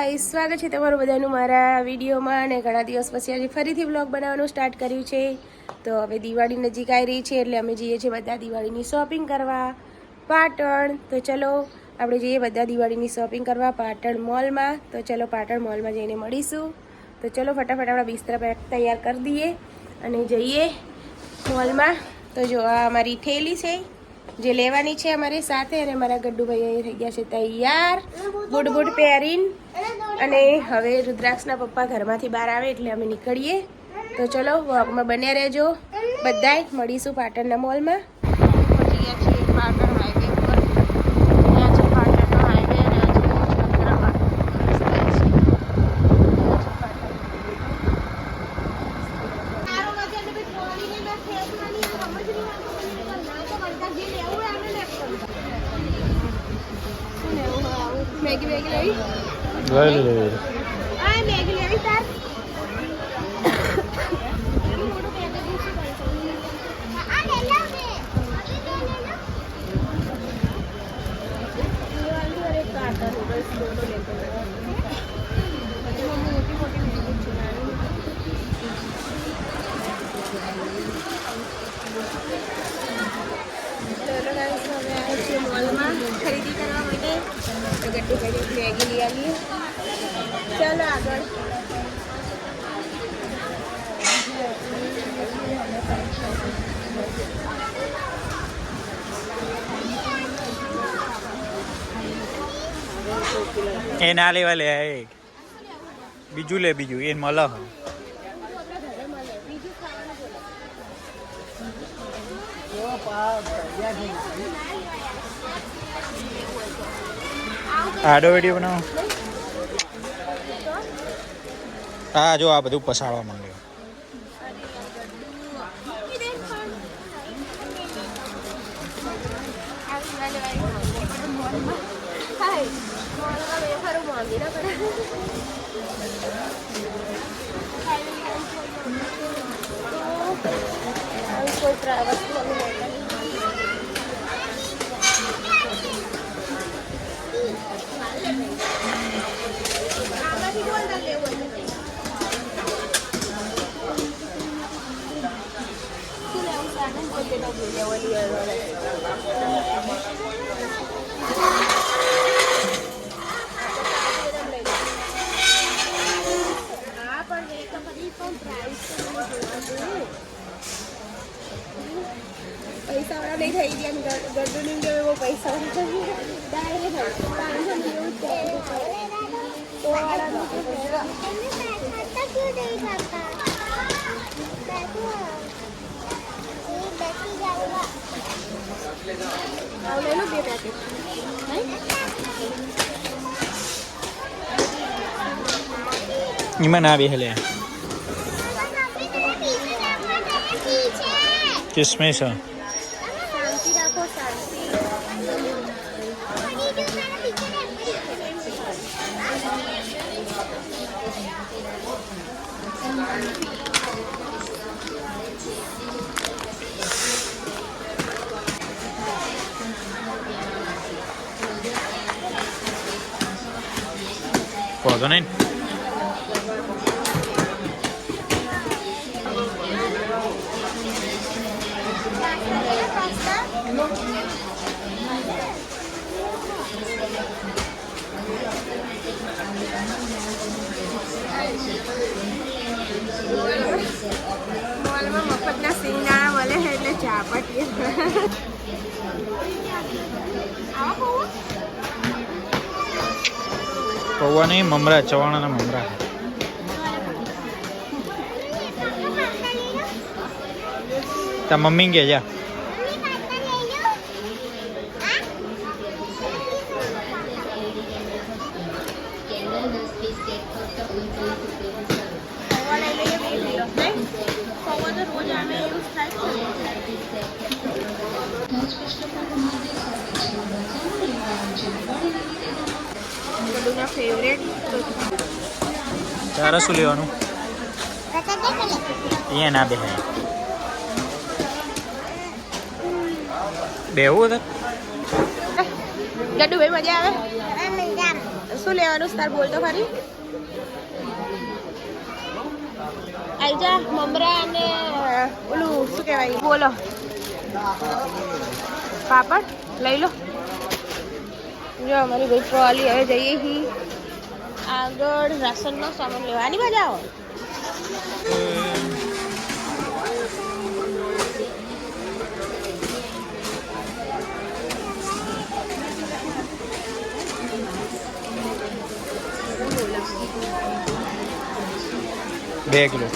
સ્વાગત છે તમારું બધાનું મારા વિડીયોમાં અને ઘણા દિવસ પછી આજે ફરીથી વ્લોગ બનાવવાનું સ્ટાર્ટ કર્યું છે. તો હવે દિવાળી નજીક આવી રહી છે એટલે અમે જઈએ છીએ બધા દિવાળીની શોપિંગ કરવા પાટણ. તો ચલો, આપણે જઈએ બધા દિવાળીની શોપિંગ કરવા પાટણ મોલમાં તો ચલો, પાટણ મોલમાં જઈને મળીશું. તો ચલો, ફટાફટ આપણા બિસ્તરા પેક તૈયાર કરી દઈએ અને જઈએ મોલમાં તો જો, આ અમારી થેલી છે. જે લેવાની છે અમારી સાથે, અને મારા ગડ્ડુભાઈ અહીં થઈ ગયા છે તૈયાર. બુટ બુટ પહેરીને. અને હવે રુદ્રાક્ષના પપ્પા ઘરમાંથી બહાર આવે એટલે અમે નીકળીએ. તો ચલો, વોકમાં બન્યા રહેજો. બધાય, મળીશું પાટણના મોલમાં પહોંચી ગયા છીએ પાટણ હાઈવે પર ત્યાં છે પાટણનો હાઈવે અને હજુ છત્રામાં રસ્તે છે. ત્યાં છે પાટણ. શું લેવું હવે આવું? મેગી મેગી લેવી લઈ લે હા મેગી લેવી તાર ચલો guys, હવે આવ્યા છીએ મોલમાં ખરીદી કરવા માટે તો ગટ્ટુ ભાઈ મેગી લઈ આવીએ ચાલો આગળ એ ના લેવા લે, એ. બીજું લે, બીજું. એ મળે. આડો વીડિયો બનાવો. હા, જો આ બધું પસાડવા માંડ્યું. વેફરો માંગી ના પડે આવી કોઈ પ્રા- વસ્તુ અમે લેતા નહીં. આમાંથી બોલ પૈસાવાળા નહીં થઈ ગયા ગરડુની એવો પાંચસો. તો? આવું લઈ લો બે પેકેટ એમાં ના બે લે. કિસમિસ હ. શાંતિ રાખો મોલમાં મફતના સિંગદાણા મળે છે એટલે ચા પાટીએ પૌવા નહીં મમરા, ચવાણાના મમરા. તા મમ્મી કે જા પૌવા લઈ લઈએ બે કિલો નહીં પૌવા તો રોજ આવે એવું જ થાય ફેવરેટ તારે શું લેવાનું? અહીંયા ના બે. બેવું હતા ગડ્ડુ ભાઈ મજા આવે? શું લેવાનું તાર બોલ તો ખરી આઈ જા મમરા અને ઓલું શું કહેવાય? બોલો. પાપડ લઈ લો. જો અમારી ભાઈ વાલી હવે જઈએ હી આગળ રાશનનો સામાન લેવાની મજા આવો બે કિલો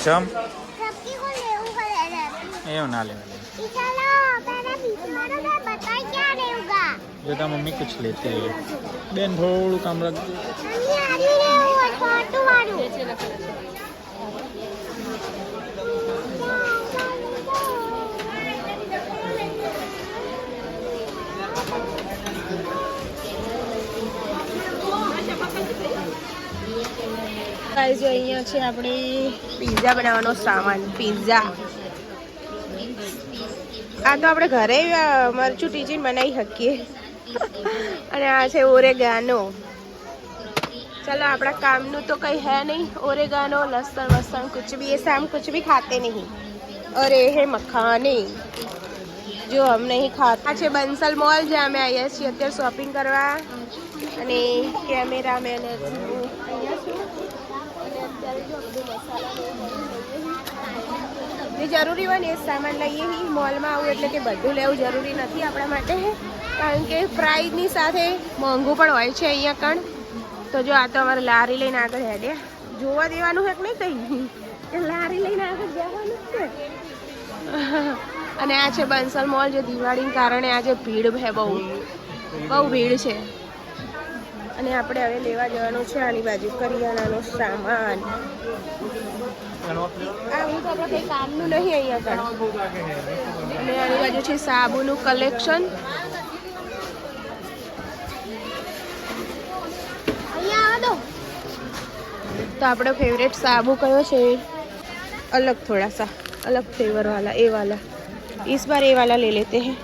ચમ है એવું ના લેવા चलो पहले पीछे वाड़ो ना बताए क्या रहेगा જો તા મમ્મી કુછ લેતી હે બેન થોડું કામ રાખજો मम्मी आरी ले वो छोटू वाड़ू ગાઈસ જો અહીંયા છે આપણે પિઝા બનાવવાનો સામાન પિઝા આ તો આપણે ઘરે મરચું ટીજી બનાવી શકીએ. અને આ છે ઓરેગાનો. ચલો, આપણા કામનું તો કંઈ હે નહીં. ઓરેગાનો, લસણ વસણ કુછ ભી એ શામ કુછ ભી ખાતે નહીં. અરે, હે મખાને. જો હમ નહીં ખાતા છે બંસલ મોલ જે અમે આવ્યા છીએ. અત્યારે શોપિંગ કરવા. અને કેમેરામેન અહીંયા છું. અને અત્યારે જો બધું મસાલા જે જરૂરી હોય ને એ સામાન લઈએ. નહીં મોલમાં આવું એટલે કે બધું લેવું જરૂરી નથી આપણા માટે. કારણ કે પ્રાઇઝની સાથે મોંઘું પણ હોય છે અહીંયા કણ. તો જો આ તો અમારે લારી લઈને આગળ હેડે. જોવા દેવાનું કે નહીં કઈ? લારી લઈને આગળ જવાનું છે. અને આ છે બંસલ મોલ, જે દિવાળીને કારણે આજે ભીડ છે બહુ. બહુ ભીડ છે. અને આપણે હવે લેવા જવાનું છે આની બાજુ કરિયાણાનો સામાન. આ હું તો આપણે કંઈ કામનું નહીં અહીંયા કણ અને આની બાજુ છે સાબુનું કલેક્શન અહીંયા આવો દો तो आपका फेवरेट साबु कयो छे अलग थोड़ा सा अलग फ्लेवर वाला ए वाला इस बार ए वाला ले लेते हैं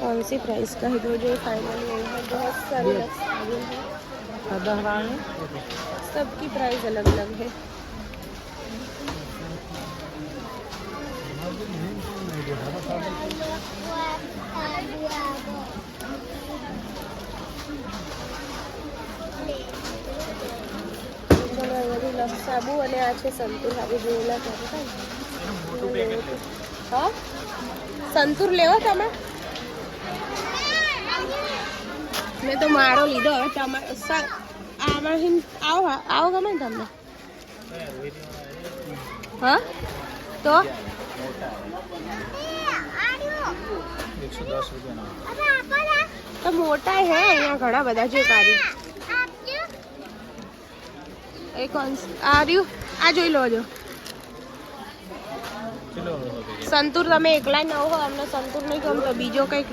कौन सी प्राइस का है दो जो फाइनली यही है बहुत सारे अलग साबुन हैं सबकी प्राइस अलग अलग है સાબુ અને આ છે સંતુર. સાબુ જોયેલા કરે હા? સંતુર લેવો તમે? મેં તો મારો લીધો હવે તમારે આમાં આવો આવો ગમે તમને. હા? તો? મોટા હે અહીંયા ઘણા બધા છે કાર્ય એ કોન્સ આ આ જોઈ લો જો. સંતુર તમે એકલા ન હો અમને સંતુર નહીં ગમતો. બીજો કંઈક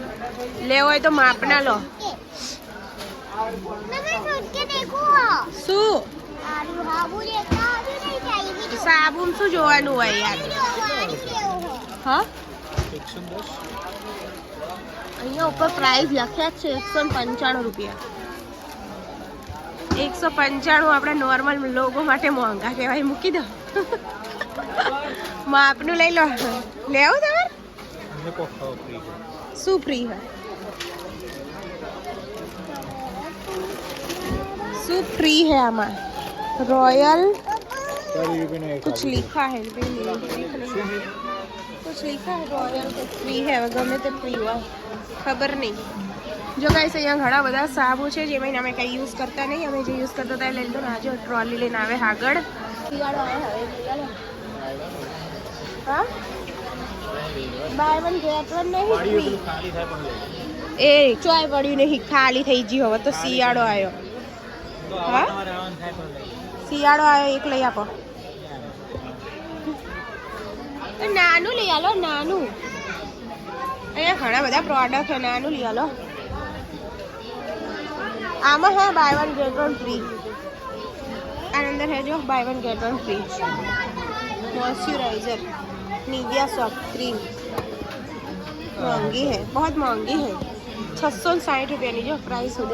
લેવો હોય તો માપના લો. શું? સાબુ શું જોવાનું હોય યાર? હા? અહીંયા ઉપર પ્રાઇસ લખ્યા છે એકસો પંચાણું રૂપિયા. એકસો પંચાણું આપણે નોર્મલ લોકો માટે મોંઘા કહેવાય મૂકી દો માપનું લઈ લો લેવું તમારે અમને કોઈ ખાવ ફ્રી છે શું ફ્રી है શું फ्री है આમાં रॉयल ચાલીસ રૂપિયાનો એક कुछ लिखा है लेकिन लिख नहीं कुछ लिखा है रॉयल कुछ फ्री है હવે ગમે તે ફ્રી હોય ખબર નહીં જો ગાઈસ અહીંયા ઘણા બધા સાબુ છે જેમાં અમે કંઈ યુઝ કરતા નહીં. અમે જે યુઝ કરતા હતા એ લઈ લો ને આજે ટ્રોલી લઈને આવે આગળ. શિયાળો આવે હા? બાય વન ગેટ વન નહીં free. ખાલી થાય પણ લઈ એ ચોય પડ્યું નહીં ખાલી થઈ ગયું હવે તો શિયાળો આવ્યો. હા? શિયાળો આવ્યો એક લઈ આપો. નાનું લઈ આલો નાનું. અહીંયા ઘણા બધા પ્રોડક્ટ છે નાનું લઈ આલો. आमा है buy one get one free and अंदर है जो buy one get one free moisturiser Nivea soft cream महँगी है बहुत महँगी है. छः सौ साठ रुपये लीजिए प्राइस हो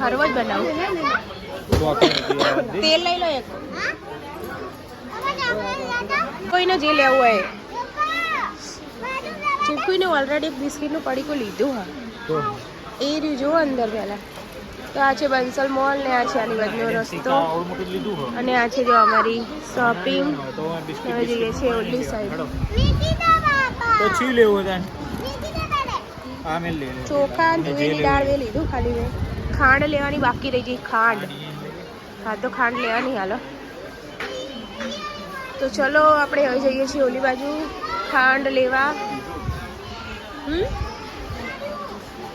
हर लाख बनाओ. तेल ले लो एक. हाँ? कोई ना जी ले हुआ है ચીકુને ઓલરેડી એક બિસ્કિટનું પડીકું લીધું હા એ રહ્યું જુઓ અંદર પહેલાં. તો આ છે બંસલ મોલ ને આ છે આની બાજુનો રસ્તો. અને આ છે જો અમારી શોપિંગ હવે જઈએ છીએ ઓલી સાઈડ. ચોખા તુવેરની દાળ. એ લીધું ખાલી મેં. ખાંડ લેવાની બાકી રહી ગઈ ખાંડ. હા તો ખાંડ લેવાની હાલો. તો ચલો આપણે હવે જઈએ છીએ ઓલી બાજુ. ખાંડ લેવા. હમ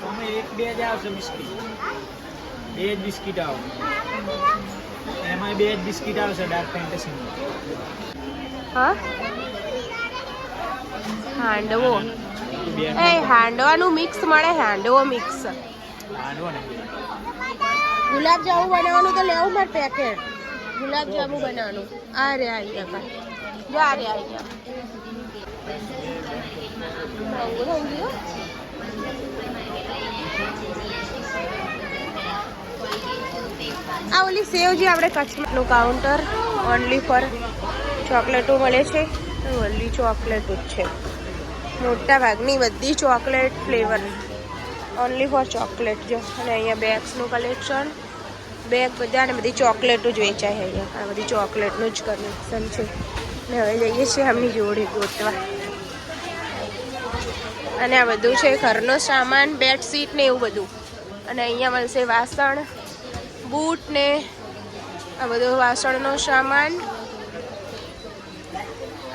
આમાં એક બે જ આવશે બિસ્કિટ. બે જ બિસ્કિટ આવે. એમાં બે જ બિસ્કિટ આવશે ડાર્ક ફેન્ટેસી હા? હાંડવો. એ હાંડવાનું મિક્સ મળે હાંડવો મિક્સ હાંડવો ને ગુલાબ જાંબુ બનાવવાનું તો લેવું મારે પેકેટ ગુલાબ જાંબુ બનાવવાનું. આ રે આવી ગયા જો આ રે આવી ગયા મોંઘું થઈ ગયું. આ ઓલી સેવ જે આપણે કચ્છનું કાઉન્ટર ઓનલી ફોર ચોકલેટો મળે છે. ઓનલી ચોકલેટો જ છે. મોટા ભાગની બધી chocolate flavour only four chocolate જો. અને અહીંયા બેગ્સનું કલેક્શન બેગ બધા અને બધી ચોકલેટો જ વેચાય અહીંયા. આ બધી ચોકલેટનું જ કલેક્શન છે. ને હવે જઈએ છીએ આમની જોડે ગોતવા. અને આ બધું છે, ઘરનો સામાન, બેડશીટ ને એવું બધું. અને અહીંયા મળશે વાસણ, બૂટ ને આ બધો વાસણનો સામાન.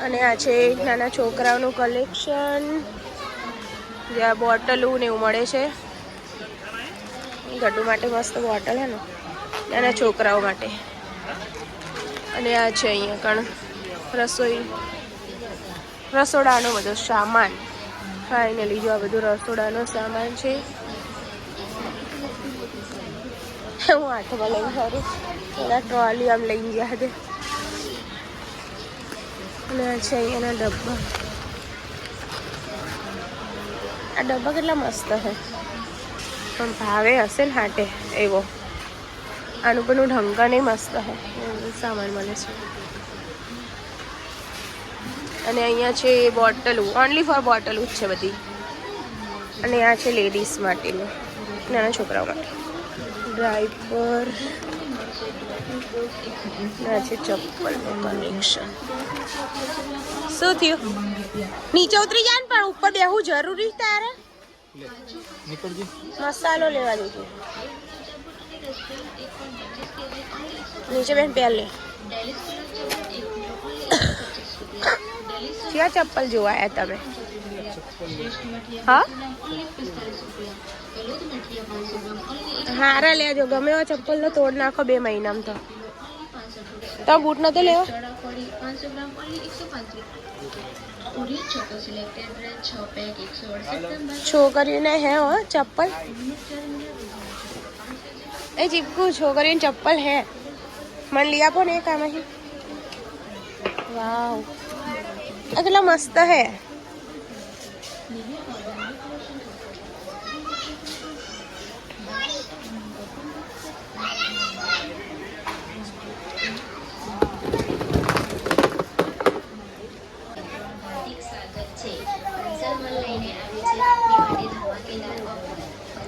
અને આ છે નાના છોકરાઓનું કલેક્શન. જ્યાં બોટલું ને એવું મળે છે. ગડ્ડુ માટે મસ્ત બોટલ હે ને. નાના છોકરાઓ માટે. અને આ છે અહીંયા કણ રસોઈ, રસોડાનો બધો સામાન. ફાઇનલી જો આ બધું રસોડાનો સામાન છે. હું આઠમાં લઈને સારું એના ટ્રોલી આમ લઈને ગયા હતા અને આ છે અહીંયાના ડબ્બા. આ ડબ્બા કેટલા મસ્ત છે. પણ ભાવે હશે ને હાટે એવો. આનું પણ ઢંકા નહીં મસ્ત છે. સામાન મળે છે. અને અહીંયા છે બોટલું ઓનલી ફોર બોટલું જ છે બધી. અને આ છે લેડીઝ માટેનું નાના છોકરાઓ માટે. ડ્રાઈપર આ છે ચપ્પલનું કલેક્શન શું થયું? નીચે ઉતરી જાય ને પણ ઉપર બેહવું જરૂરી તારે? મસાલો લેવા દેજો નીચે બેન પહેર લે ક્યાં ચપ્પલ જોવાયા તમે હા હારા લેજો ગમે એવા ચપ્પલ નો તોડ નાખો બે મહિનામાં તો તો બૂટ નતો લેવો છોકરીઓને હે હો ચપ્પલ એ ચીપકુ છોકરીઓને ચપ્પલ હે મને લઈ આપો ને એક આમાંથી વાવ આ કેટલા મસ્ત હે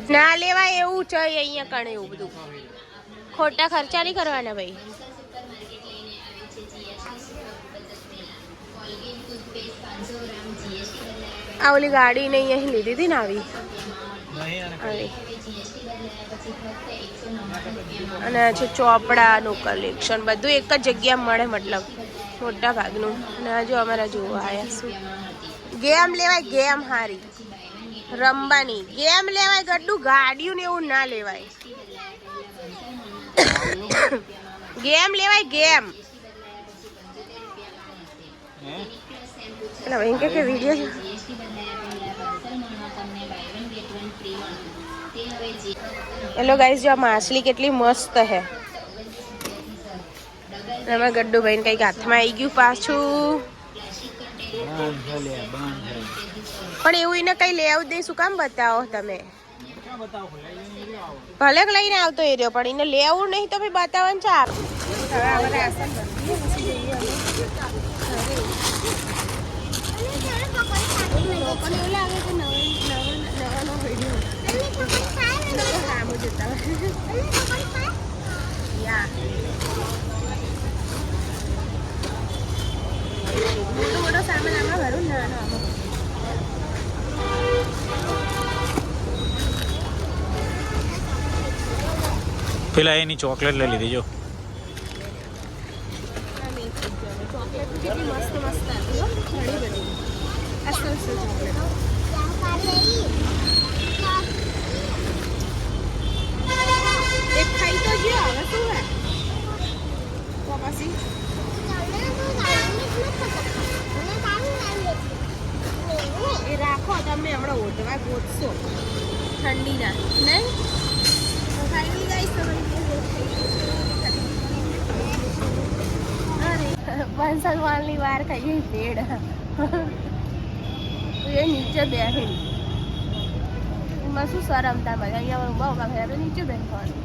ના લેવાય એવું છે અહીંયા કણે એવું બધું ખોટા ખર્ચા નહીં કરવાના ભાઈ આ ઓલી ગાડી ને અહીં લીધી હતી ને આવી? અને છે ચોપડાનું કલેક્શન બધું એક જ જગ્યાએ મળે મતલબ મોટા ભાગનું. અને આ જો અમારા જોવા આવ્યા શું. ગેમ લેવાય ગેમ હારી. રમવાની. ગેમ લેવાય ગડું ગાડીઓ ને એવું ના લેવાય. ગેમ લેવાય ગેમ. એટલે કે વીડિયો હેલો ગાઈઝ જો આ માછલી કેટલી મસ્ત હે. એમાં ગડ્ડુભાઈને કંઈક હાથમાં આવી ગયું પાછું. પણ એવું એને કઈ લઈ આવું દે, શું કામ બતાવો તમે? ભલે લઈને આવતો એ રહ્યો, પણ એને લઈ આવું નહીં તો ભાઈ બતાવવાનું છે હવે આપણે આસન પેલા એની ચોકલેટ લઈ લીધી જો ચોકલેટ કેટલી મસ્ત મસ્ત હતી હો ઘણી બધી અસલ અસલ ચોકલેટ એક ખાઈ તો ગયો હવે શું હે તો પછી એ રાખો તમે હમણાં ગોતશો. ઠંડીના નહીં? તો અરે, બંસલ વાળની વાર ખાઈ પેડ એ નીચે બેસી એમાં શું શરમતા મજા અહીંયા બહુ નીચે બેસવાનું.